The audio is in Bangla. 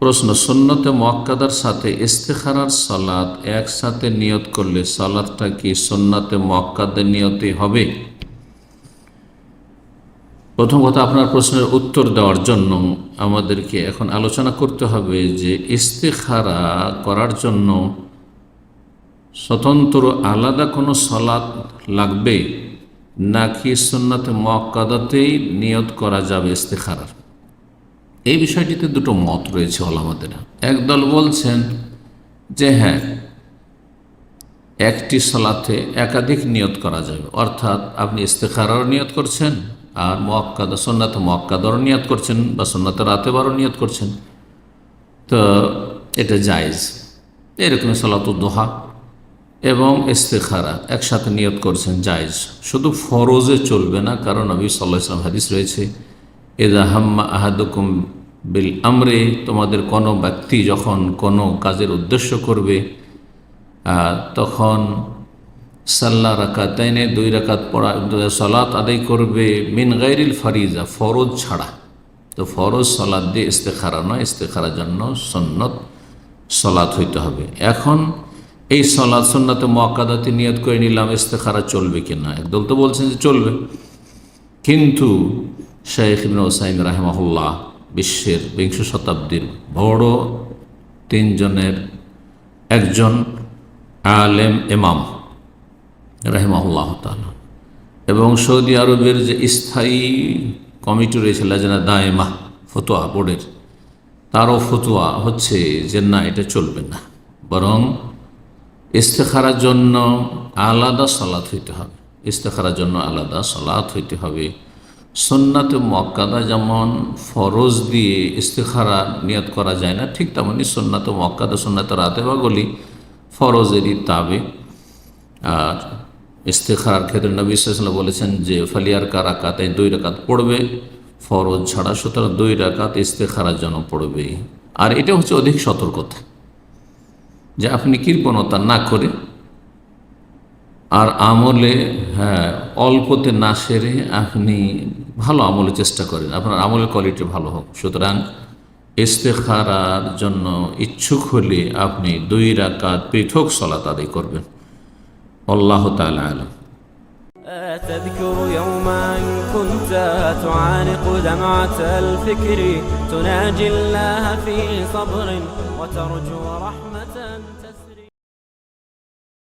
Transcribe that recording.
প্রশ্ন, সুন্নতে মক্কাদার সাথে ইস্তেখারার সালাত একসাথে নিয়ত করলে সালাদটা কি সুন্নতে মক্কাদের নিয়তে হবে? প্রথম কথা, আপনার প্রশ্নের উত্তর দেওয়ার জন্য আমাদেরকে এখন আলোচনা করতে হবে যে ইস্তেখারা করার জন্য স্বতন্ত্র আলাদা কোনো সলাৎ লাগবে নাকি সুন্নতে মক্কাদাতেই নিয়ত করা যাবে ইস্তেখারার? এই বিষয়টিতে দুটো মত রয়েছে ওলামাদের। একদল বলছেন যে হ্যাঁ একটি সলাতে একাধিক নিয়ত করা যাবে অর্থাৎ আপনি ইস্তেখারারও নিয়ত করছেন আর মক্কাদা সন্ন্যাত মক্কাদারও নিয়ত করছেন বা সন্ন্যাত রাতেবারও নিয়ত করছেন। তো এটা জায়জ। এরকম সলাত দোহা এবং ইস্তেখারা একসাথে নিয়ত করছেন জায়জ। শুধু ফরজে চলবে না, কারণ নবী সাল্লাহ ইসলাম হাদিস রয়েছে এদা হাম্মা আহাদুকুম বিল আমরে, তোমাদের কোনো ব্যক্তি যখন কোনো কাজের উদ্দেশ্য করবে তখন সাল্লা রাকাতাইনে দুই রাকাত পড়া, সলাত আদায় করবে মিন গাইরিল ফারিজা, ফরজ ছাড়া। তো ফরজ সলাদ দিয়ে ইস্তেখারা নয়, ইস্তেখারার জন্য সন্নত সলাৎ হইতে হবে। এখন এই সলাৎ সন্ন্যতে মক্কাদাতে নিয়ত করে নিলাম, ইস্তেখারা চলবে কি না? একদল তো বলছেন যে চলবে। কিন্তু শেখ ইবিন ওসাইম রাহেমাহুল্লাহ বিশ্বের বিংশ শতাব্দীর বড় তিনজনের একজন আলেম এমাম রাহেমাহুল্লাহ তালা এবং সৌদি আরবের যে স্থায়ী কমিটি রয়েছে, লাজনা দায়মা ফতোয়া বোর্ডের, তারও ফতোয়া হচ্ছে যে না, এটা চলবে না। বরং ইস্তেখারার জন্য আলাদা সলাৎ হইতে হবে। ইস্তেখারার জন্য আলাদা সলাৎ হইতে হবে। সন্নাতে মক্কাদা যেমন ফরজ দিয়ে ইস্তেখারা নিয়ত করা যায় না, ঠিক তেমনি সন্নাতে মক্কাদা সন্নাতে রাতে বা গলি ফরজেরই তাবে আর ইস্তেখার ক্ষেত্রে নবী বলেছেন যে, ফালিয়ার কারাকাত দুই রাকাত পড়বে, ফরজ ছাড়া সুতরাং দুই রাকাত ইস্তেখারার জন্য পড়বে আর এটা হচ্ছে অধিক সতর্কতা, যে আপনি কৃপণতা না করে আর আমলে হ্যাঁ অল্পতে না সেরে আপনি ভালো আমলে চেষ্টা করেন আপনার আমলের কোয়ালিটি ভালো হোক সুতরাং ইস্তেখারার জন্য ইচ্ছুক হলে আপনি দুই রাকাত পৃথক সলাত আদায় করবেন আল্লাহ তালা আলম تذكر يوما كنت تعانق دمعة الفكر تناجي الله في صبر وترجو رحمة